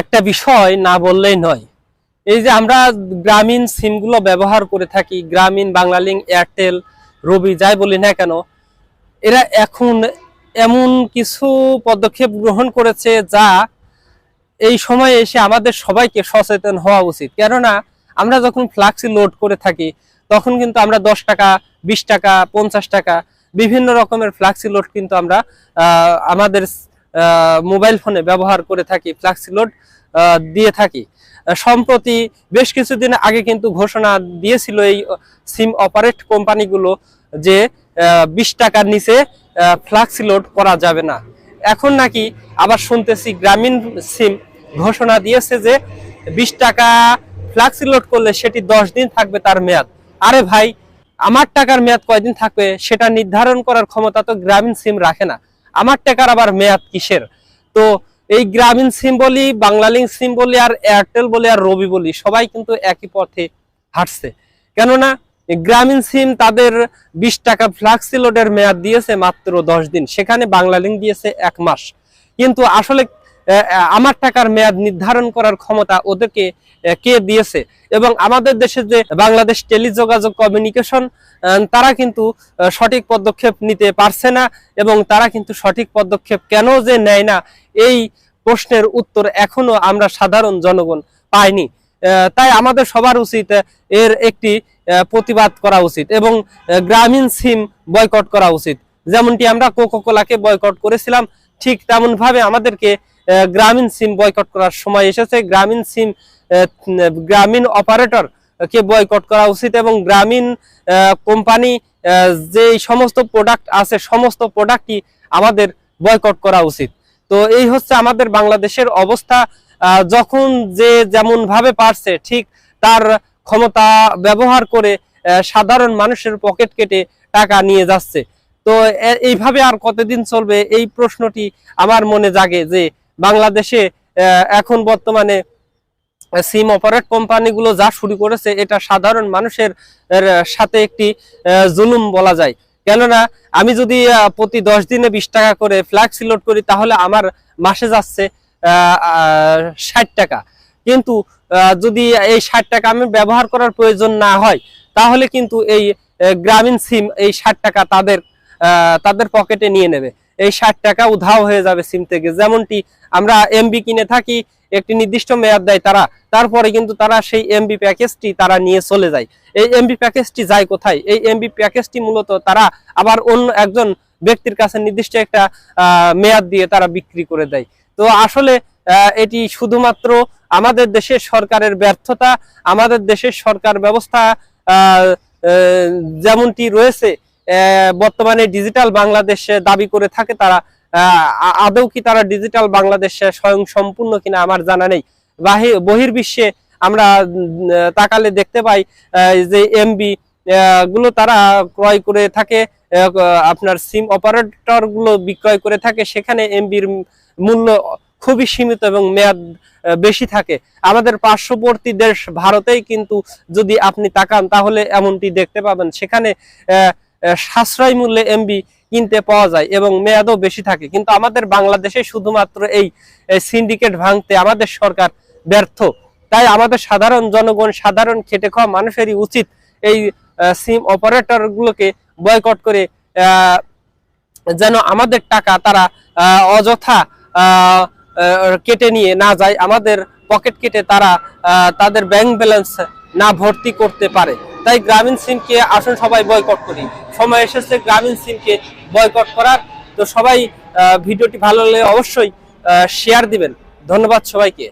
একটা বিষয় না বললেই নয়। এই যে আমরা গ্রামীণ সিমগুলো ব্যবহার করে থাকি, গ্রামীণ, বাংলালিংক, এয়ারটেল, রবি, যাই বলি না কেন, এরা এখন এমন কিছু পদক্ষেপ গ্রহণ করেছে যা এই সময়ে এসে আমাদের সবাইকে সচেতন হওয়া উচিত। কেননা আমরা যখন ফ্লাক্সি লোড করে থাকি, তখন কিন্তু আমরা দশ টাকা, বিশ টাকা, পঞ্চাশ টাকা, বিভিন্ন রকমের ফ্লাক্সি লোড কিন্তু আমরা আমাদের মোবাইল ফোনে ব্যবহার করে থাকি ফ্লাক্সি লোড আহ, দিয়ে থাকি। সম্প্রতি বেশ কিছুদিন আগে কিন্তু ঘোষণা দিয়েছিল এই সিম অপারেট কোম্পানিগুলো যে বিশ টাকার নিচে ফ্লাক্সি লোড করা যাবে না। এখন নাকি আবার শুনতেছি গ্রামীণ সিম ঘোষণা দিয়েছে যে বিশ টাকা ফ্লাক্সি লোড করলে সেটি দশ দিন থাকবে তার মেয়াদ। আরে ভাই আমার টাকার মেয়াদ কয়দিন থাকবে সেটা নির্ধারণ করার ক্ষমতা তো গ্রামীণ সিম রাখে না। আমার টাকার আবার মেয়াদ কিসের? তো এই গ্রামীণ সিম বলি বাংলালিংক সিম বলি, আর এয়ারটেল বলি, আর রবি বলি, সবাই কিন্তু একই পথে হাঁটছে। কেননা গ্রামীণ সিম তাদের বিশ টাকা ফ্লাক্সি লোডের মেয়াদ দিয়েছে মাত্র দশ দিন। সেখানে বাংলালিংক দিয়েছে এক মাস। কিন্তু আসলে আমার টাকার মেয়াদ নির্ধারণ করার ক্ষমতা ওদেরকে কে দিয়েছে? এবং আমাদের দেশে যে বাংলাদেশ টেলিযোগাযোগ কমিউনিকেশন তারা কিন্তু সঠিক পদক্ষেপ নিতে পারছে না এবং তারা কিন্তু সঠিক পদক্ষেপ কেন যে নেয় না, এই প্রশ্নের উত্তর এখনও আমরা সাধারণ জনগণ পাইনি। তাই আমাদের সবার উচিত এর একটি প্রতিবাদ করা উচিত এবং গ্রামীণ সিম বয়কট করা উচিত। যেমনটি আমরা কোকো কোলাকে বয়কট করেছিলাম, ঠিক তেমন ভাবে আমাদেরকে গ্রামীণ সিম বয়কট করার সময় এসেছে। গ্রামীণ সিম গ্রামীণ অপারেটর কে বয়কট করা উচিত এবং গ্রামীণ কোম্পানি যে সমস্ত প্রোডাক্ট আছে, সমস্ত প্রোডাক্টই আমাদের বয়কট করা উচিত। তো এই হচ্ছে আমাদের বাংলাদেশের অবস্থা। যখন যে যেমন ভাবে পারছে, ঠিক তার ক্ষমতা ব্যবহার করে সাধারণ মানুষের পকেট কেটে টাকা নিয়ে যাচ্ছে। তো এইভাবে আর কতদিন চলবে, এই প্রশ্নটি আমার মনে জাগে যে বাংলাদেশে এখন বর্তমানে সিম অপারেট কোম্পানিগুলো যা শুরু করেছে, এটা সাধারণ মানুষের সাথে একটি জুলুম বলা যায়। কেননা, আমি যদি প্রতি দশ দিনে বিশ টাকা করে ফ্ল্যাক্সি লোড করি, তাহলে আমার মাসে যাচ্ছে ষাট টাকা। কিন্তু যদি এই ষাট টাকা আমি ব্যবহার করার প্রয়োজন না হয়, তাহলে কিন্তু এই গ্রামীণ সিম এই ষাট টাকা তাদের তাদের পকেটে নিয়ে নেবে। এই ষাট টাকা উধাও হয়ে যাবে সিম থেকে। যেমনটি আমরা এমবি কিনে থাকি, একটি নির্দিষ্ট মেয়াদ দেয় তারা, তারপরে কিন্তু তারা সেই এমবি প্যাকেজটি তারা নিয়ে চলে যায়। এই এমবি প্যাকেজটি যায় কোথায়? এই এমবি প্যাকেজটি মূলত তারা আবার অন্য একজন ব্যক্তির কাছে নির্দিষ্ট একটা মেয়াদ দিয়ে তারা বিক্রি করে দেয়। তো আসলে এটি শুধুমাত্র আমাদের দেশের সরকারের ব্যর্থতা, আমাদের দেশের সরকার ব্যবস্থা যেমনটি রয়েছে বর্তমানে ডিজিটাল বাংলাদেশে দাবি করে থাকে তারা আদৌ কি তারা ডিজিটাল বাংলাদেশে স্বয়ং সম্পূর্ণ কিনা আমার জানা নেই। বাহি- বহির্বিশ্বে আমরা তাকালে দেখতে পাই যে এমবি গুলো তারা ক্রয় করে থাকে আপনার সিম অপারেটরগুলো বিক্রয় করে থাকে সেখানে এমবির মূল্য খুবই সীমিত এবং মেয়াদ বেশি থাকে। আমাদের পার্শ্ববর্তী দেশ ভারতেই কিন্তু যদি আপনি তাকান তাহলে এমনটি দেখতে পাবেন। সেখানে আহ, সাশ্রয় মূল্যে এমবি কিনতে পাওয়া যায় এবং মেয়াদও বেশি থাকে। কিন্তু আমাদের বাংলাদেশে শুধুমাত্র এই সিন্ডিকেট ভাঙতে আমাদের সরকার ব্যর্থ। তাই আমাদের সাধারণ জনগণ সাধারণ খেটে খাওয়া মানুষেরই উচিত এই সিম অপারেটরগুলোকে বয়কট করে যেন আমাদের টাকা তারা অযথা কেটে নিয়ে না যায়। আমাদের পকেট কেটে তারা তাদের ব্যাংক ব্যালেন্স না ভর্তি করতে পারে। তাই গ্রামীণ সিমকে আসুন সবাই বয়কট করি। সময় এসেছে গ্রামীণ সিমকে বয়কট করার। তো সবাই ভিডিওটি ভালো লাগলে অবশ্যই শেয়ার দিবেন। ধন্যবাদ সবাইকে।